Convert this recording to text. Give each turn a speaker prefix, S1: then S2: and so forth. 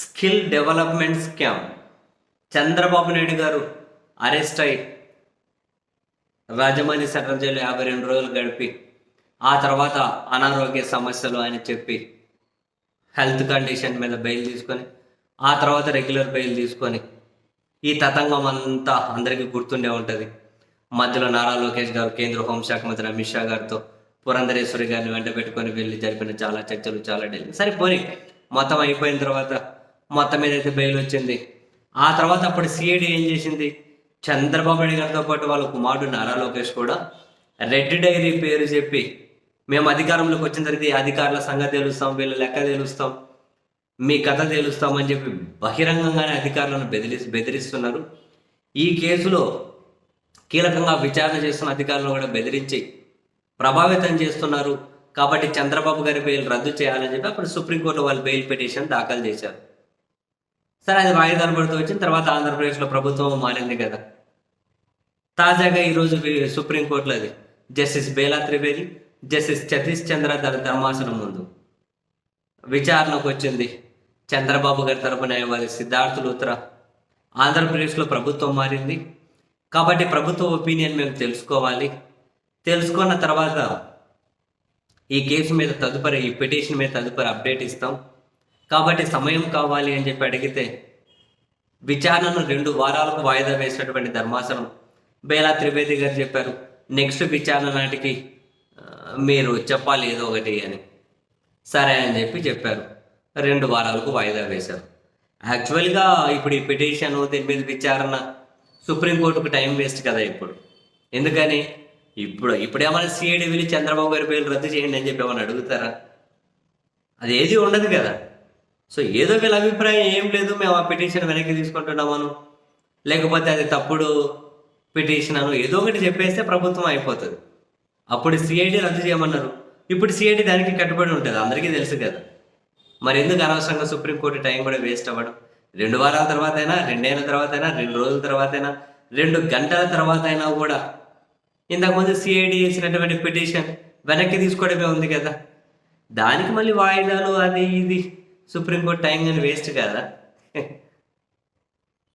S1: Skill development scam. Chandrababu Naidu గారు arrest అయి Rajahmundry central jail యాభై రెండు రోజులు గడిపి ఆ తర్వాత అనారోగ్య సమస్యలు అని చెప్పి హెల్త్ కండిషన్ మీద బెయిల్ తీసుకొని ఆ తర్వాత రెగ్యులర్ బెయిల్ తీసుకొని ఈ తతంగం అంతా అందరికీ గుర్తుండే ఉంటుంది. మధ్యలో నారా లోకేష్ గారు కేంద్ర హోంశాఖ మంత్రి అమిత్ షా గారితో పురంధరేశ్వరి గారిని వెంట పెట్టుకొని వెళ్ళి జరిపిన చాలా చర్చలు చాలా డెలి సరే పోనీ మొత్తం అయిపోయిన తర్వాత మొత్తం మీద అయితే బెయిల్ వచ్చింది. ఆ తర్వాత అప్పుడు సిఐడి ఏం చేసింది? చంద్రబాబు నాయుడు గారితో పాటు వాళ్ళ కుమారుడు నారా లోకేష్ కూడా రెడ్ డైరీ పేరు చెప్పి మేము అధికారంలోకి వచ్చిన తర్వాత ఈ అధికారుల సంగతి తెలుస్తాం వీళ్ళ లెక్క తెలుస్తాం మీ కథ తెలుస్తామని చెప్పి బహిరంగంగానే అధికారులను బెదిరి బెదిరిస్తున్నారు. ఈ కేసులో కీలకంగా విచారణ చేస్తున్న అధికారులను కూడా బెదిరించి ప్రభావితం చేస్తున్నారు. కాబట్టి చంద్రబాబు గారి బెయిల్ రద్దు చేయాలని చెప్పి అప్పుడు సుప్రీంకోర్టు వాళ్ళు బెయిల్ పిటిషన్ దాఖలు చేశారు. సరే అది వాయిదాలు పడుతూ వచ్చిన తర్వాత ఆంధ్రప్రదేశ్లో ప్రభుత్వం మారింది కదా. తాజాగా ఈరోజు సుప్రీంకోర్టులో అది. జస్టిస్ బేలా త్రివేది జస్టిస్ సతీష్ చంద్ర తన ధర్మాసనం ముందు. విచారణకు వచ్చింది. చంద్రబాబు గారి తరపు న్యాయవాది సిద్ధార్థ లూత్రా ఆంధ్రప్రదేశ్లో ప్రభుత్వం మారింది. కాబట్టి ప్రభుత్వ ఒపీనియన్ మేము తెలుసుకోవాలి. తెలుసుకున్న తర్వాత ఈ కేసు మీద తదుపరి ఈ పిటిషన్ మీద తదుపరి అప్డేట్ ఇస్తాం. కాబట్టి సమయం కావాలి అని చెప్పి అడిగితే విచారణను రెండు వారాలకు వాయిదా వేసినటువంటి ధర్మాసనం బేలా త్రివేది గారు చెప్పారు నెక్స్ట్ విచారణ నాటికి మీరు చెప్పాలి ఏదో ఒకటి అని. సరే అని చెప్పి చెప్పారు. రెండు వారాలకు వాయిదా వేశారు. యాక్చువల్గా ఇప్పుడు ఈ పిటిషన్ దీని మీద విచారణ సుప్రీంకోర్టుకు టైం వేస్ట్ కదా ఇప్పుడు. ఎందుకని? ఇప్పుడు ఇప్పుడేమైనా సిఐడి వెళ్ళి చంద్రబాబు గారి పేర్లు రద్దు చేయండి అని చెప్పి ఏమైనా అడుగుతారా? అది ఏది ఉండదు కదా. సో ఏదో వీళ్ళ అభిప్రాయం ఏం లేదు మేము ఆ పిటిషన్ వెనక్కి తీసుకుంటున్నామను. లేకపోతే అది తప్పుడు పిటిషన్ అను ఏదో ఒకటి చెప్పేస్తే ప్రభుత్వం అయిపోతుంది. అప్పుడు సిఐడి రద్దు చేయమన్నారు. ఇప్పుడు సిఐడి దానికి కట్టుబడి ఉంటుంది అందరికీ తెలుసు కదా. మరి ఎందుకు అనవసరంగా సుప్రీంకోర్టు టైం కూడా వేస్ట్ అవ్వడం? రెండు వారాల తర్వాత అయినా రెండేళ్ళ తర్వాత అయినా రెండు రోజుల తర్వాత అయినా రెండు గంటల తర్వాత అయినా కూడా ఇంతకుముందు సిఐడి వేసినటువంటి పిటిషన్ వెనక్కి తీసుకోవడమే ఉంది కదా. దానికి మళ్ళీ వాయిదాలు అది ఇది. సుప్రీంకోర్టు టైం కానీ వేస్ట్ కదా.